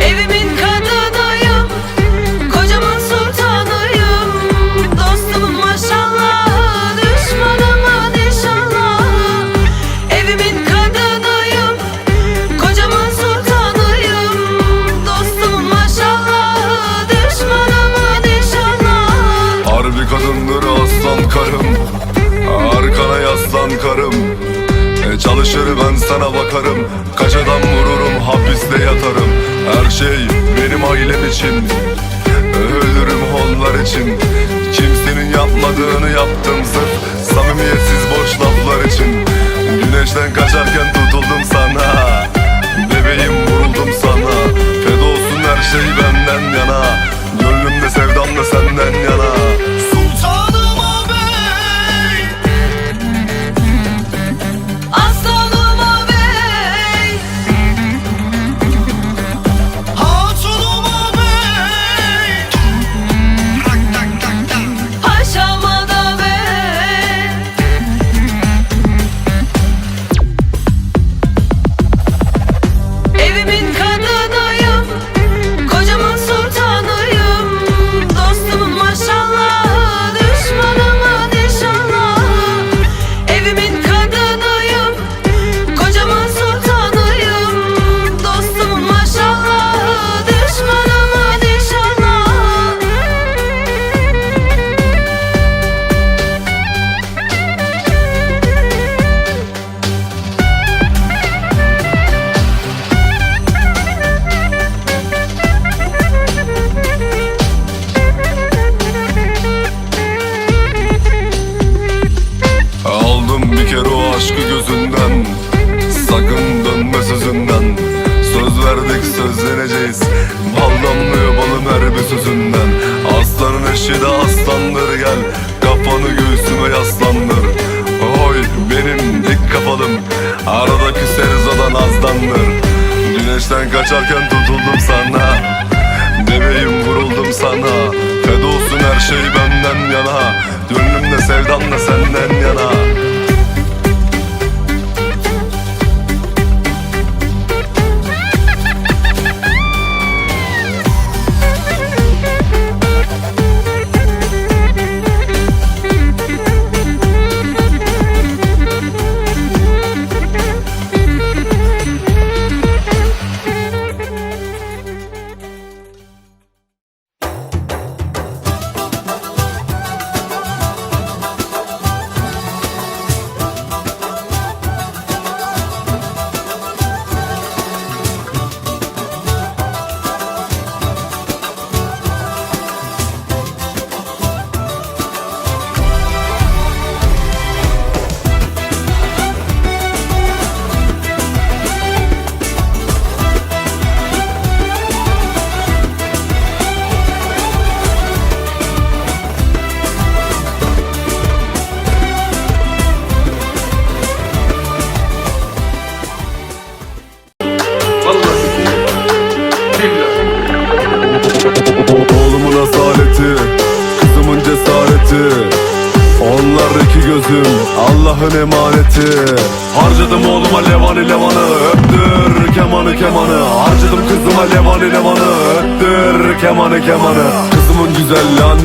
Evimin ailem için. Ölürüm onlar için. Kimsenin yapmadığını yaptım sırf Samimiyetsiz boş laflar için. Güneşten kaçarken tutuldum sana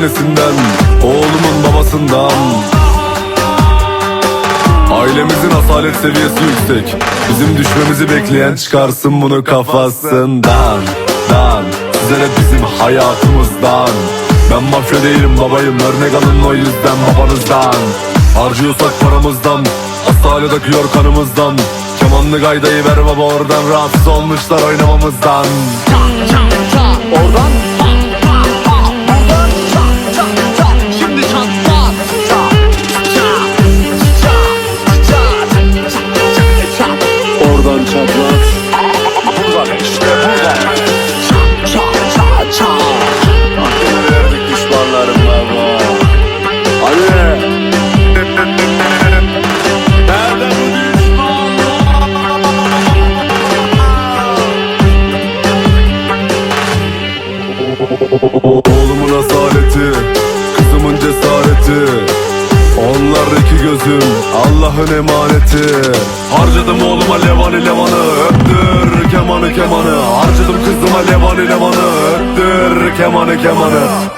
annesinden Oğlumun babasından. Ailemizin asalet seviyesi yüksek. Bizim düşmemizi bekleyen çıkarsın bunu kafasından. Dan Sizlere bizim hayatımızdan. Ben mafya değilim babayım örnek alın o yüzden babanızdan. Harcıyorsak paramızdan Asalet akıyor kanımızdan. Kemanlı gaydayı ver baba oradan Rahatsız olmuşlar oynamamızdan. Oradan Oradan çatlat Buradan işte buradan Hakkını verdik düşmanlarım baba. Hadi Nerede bu Oğlumun asaleti, kızımın cesareti. Onlar iki gözüm, Allah'ın emaneti levani levanı Öttür kemanı kemanı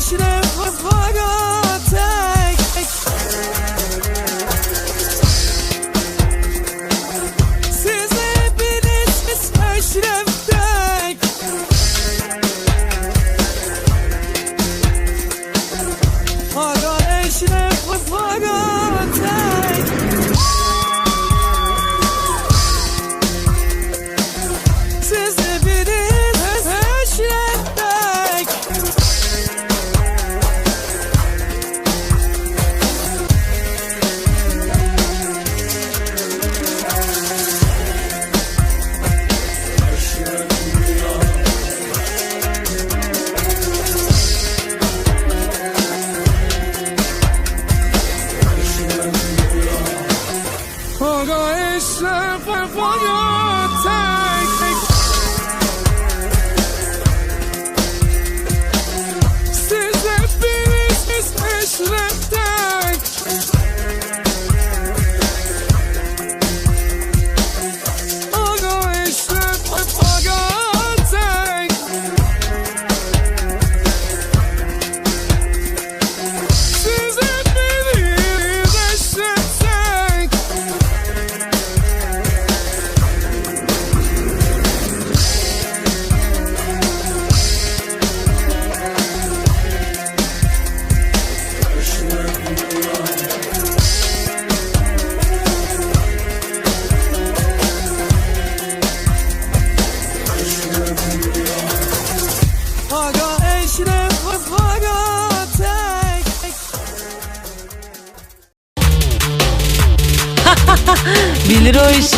ishrafa fara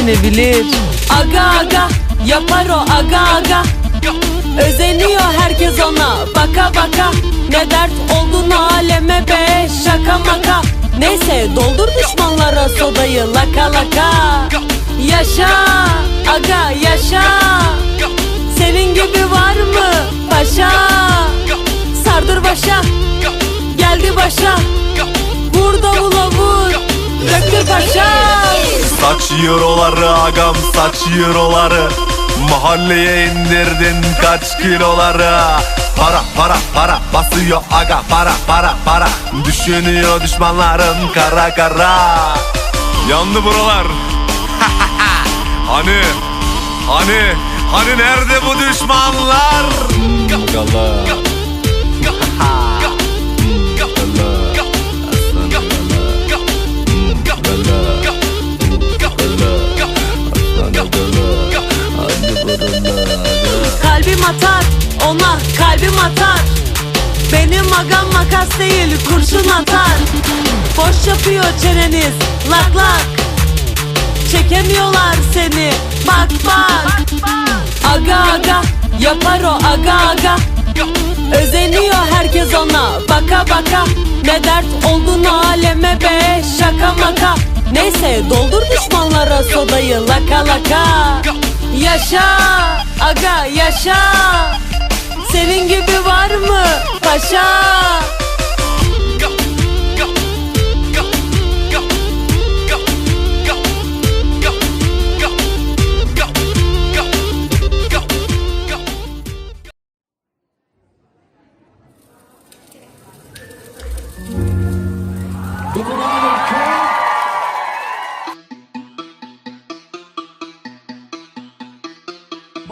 işini bilir Aga aga yapar o aga aga. Özeniyor herkes ona baka baka. Ne dert oldun aleme be şaka maka. Neyse doldur düşmanlara sodayı laka laka. Yaşa aga yaşa. Senin gibi var mı paşa? Sardır başa geldi başa. Vur davula vur döktür paşa Saç euroları agam saç euroları Mahalleye indirdin kaç kiloları Para para para basıyor aga para para para. Düşünüyor düşmanların kara kara. Yandı buralar. Hani Hani Hani nerede bu düşmanlar? Gala. Kalbim atar ona kalbim atar. Benim agam makas değil kurşun atar. Boş yapıyor çeneniz lak lak. Çekemiyorlar seni bak bak. Aga aga yapar o aga aga. Özeniyor herkes ona baka baka. Ne dert oldun aleme be şaka maka. Neyse doldur düşmanlara sodayı laka laka Yaşa aga yaşa. Senin gibi var mı paşa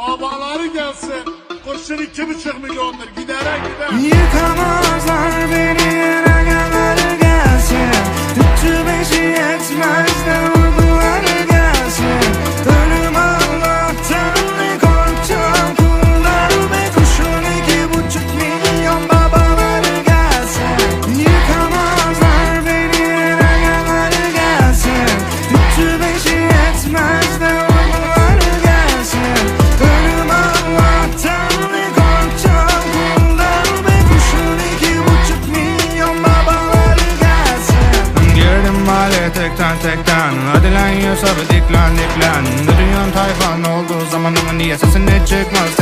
Babaları gelsin. Kurşun iki buçuk milyondur. Gidere gider. Yıkamazlar beni yere kadar gelsin Ütü beşi yetmez de diklen diklen Duyuyorsun tayfan olduğu zaman ama niye sesin hiç çıkmaz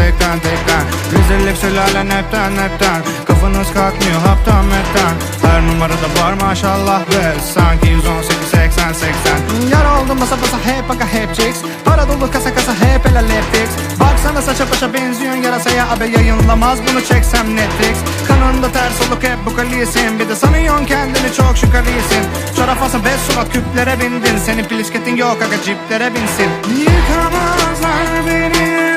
Rezillik sülalen hepten hepten Kafanız kalkmıyor haptan metten. Her numarada var maşallah be. Sanki 118 80 80 Yar oldum basa basa hep aga hep chicks Para dolu kasa kasa hep el Netflix Baksana saça başa benziyorsun yarasaya. Abi yayınlamaz bunu çeksem Netflix. Kanında ters oluk hep bu kalisin. Bir de sanıyorsun kendini çok şükarisin Çorafasa beş surat küplere bindin. Senin plisketin yok aga ciplere binsin. Yıkamazlar beni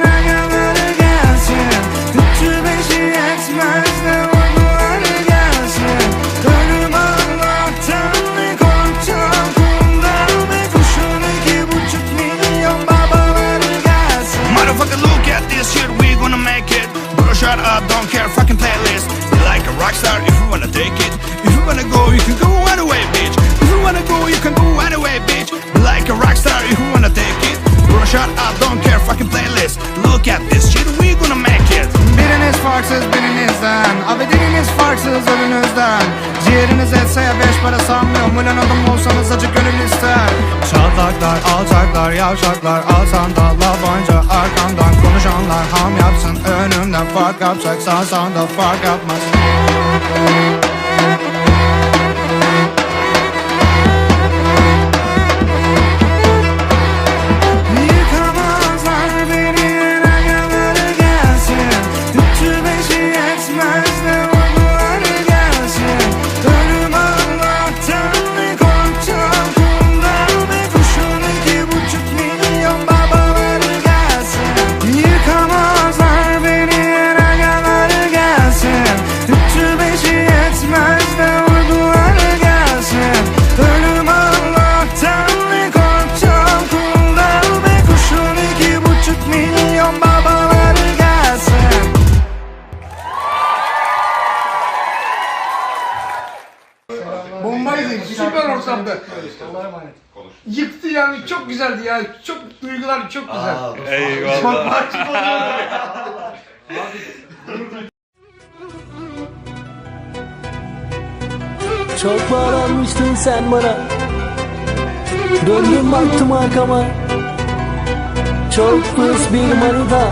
shut up, don't care, fucking playlist. You like a rock star if you wanna take it. If you wanna go, you can go anyway, bitch. If you wanna go, you can go anyway, bitch. Like a rock star if you wanna take it. Bro, shut up, don't care, fucking playlist. Look at this shit, farksız birinizden. Abi diliniz farksız ölünüzden Ciğeriniz etse ya beş para sanmıyorum Ulan adam olsanız acı gönül ister. Çatlaklar, alçaklar, yavşaklar. Alsan da labanca arkandan. Konuşanlar ham yapsın önümden. Fark yapacak sağsan da fark yapmaz çok güzel. Eyvallah. Çok bağlanmıştın sen bana. Döndüm baktım arkama. Çok pıs bir manita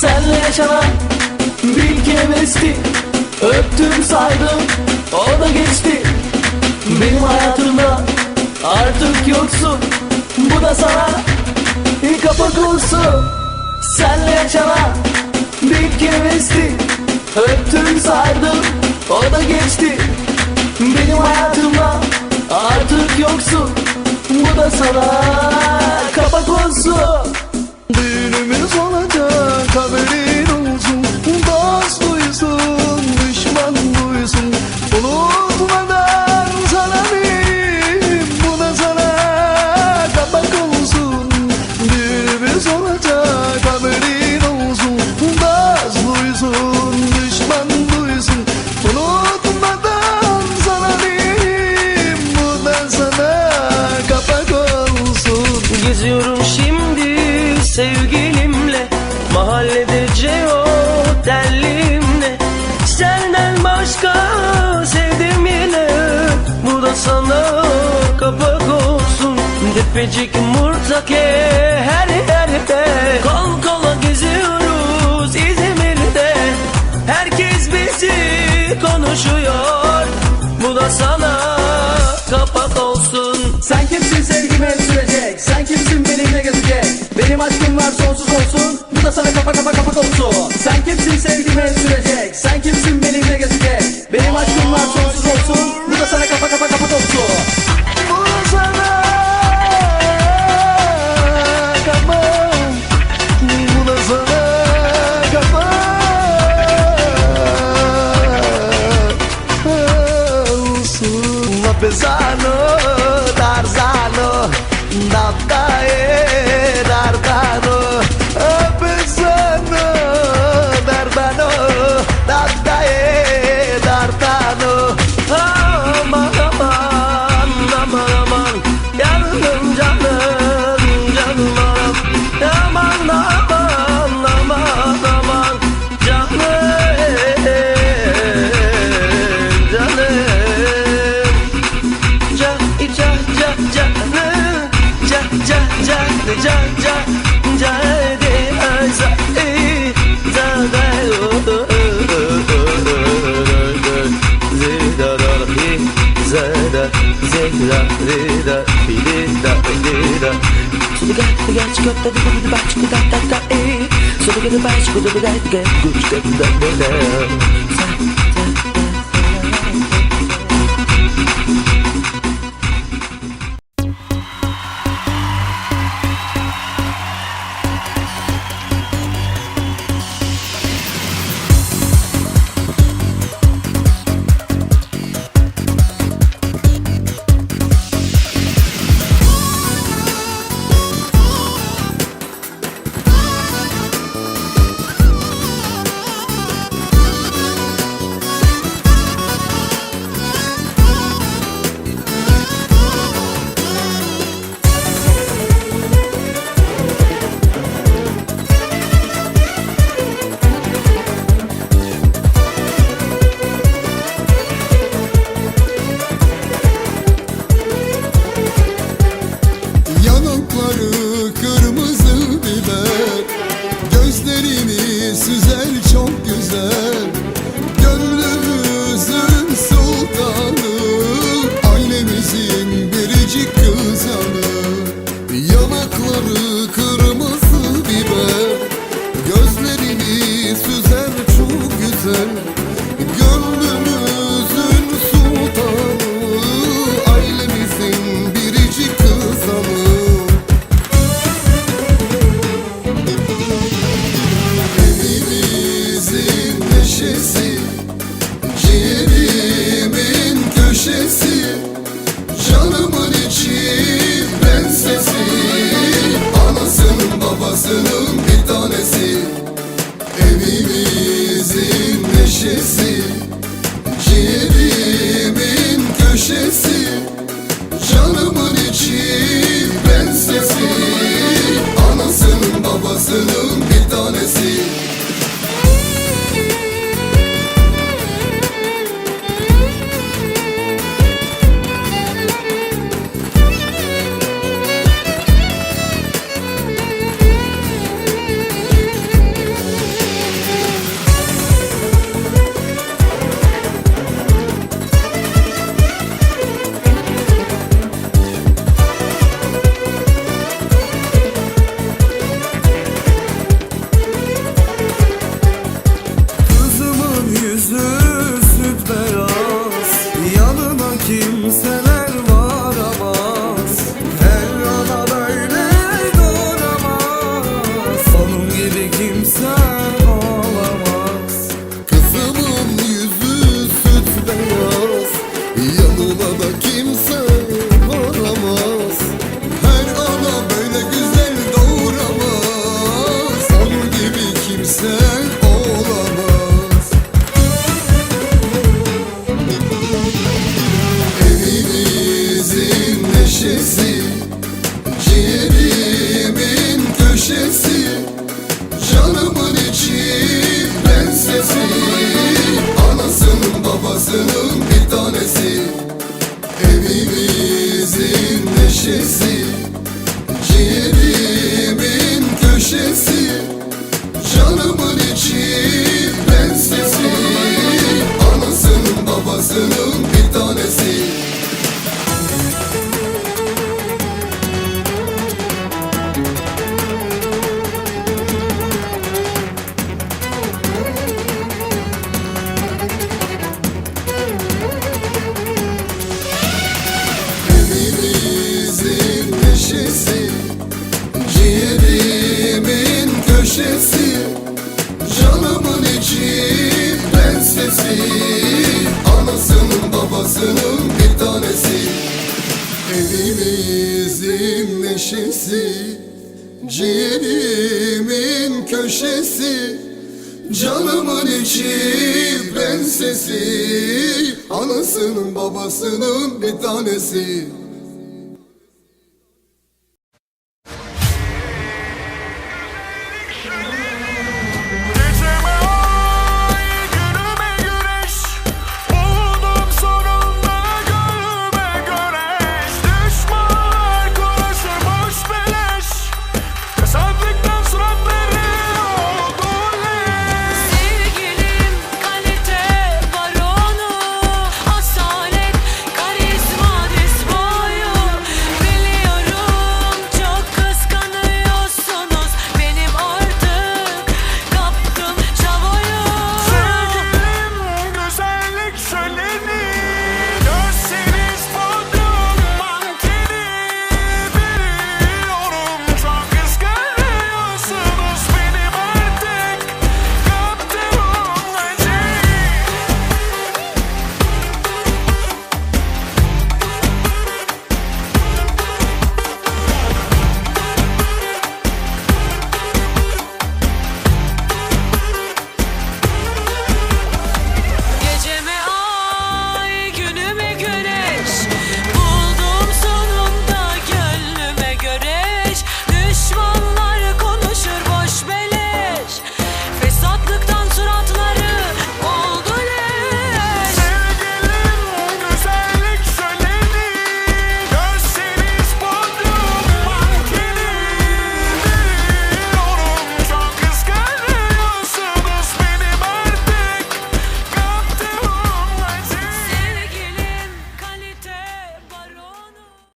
Senle yaşanan bir kemesti. Öptüm saydım o da geçti. Benim hayatımda artık yoksun. Bu da sana kapak olsun Senle yaşanan bir kemesti. Öptüm saydım o da geçti. Benim hayatımda artık yoksun. Bu da sana kapak olsun Düğünümüz olacak haberin Tepecik Murtake her yerde Kol kola geziyoruz İzmir'de. Herkes bizi konuşuyor Bu da sana kapak olsun. Sen kimsin sevgime sürecek Sen kimsin benimle gezecek? Benim aşkım var sonsuz olsun. Bu da sana kapak kapak kapak olsun. Sen kimsin sevgime sürecek Sen kimsin झालो दार झालो दाबताये da, ri, da, hi, di, da, di, da. So the guy, the guy, chica, da, da, da, da, chica, da, da, da, eh. So the guy, the guy, chica, da, da, da, da, good, chica, da, da, da. Köşesi Canımın içi prensesi Anasının babasının bir tanesi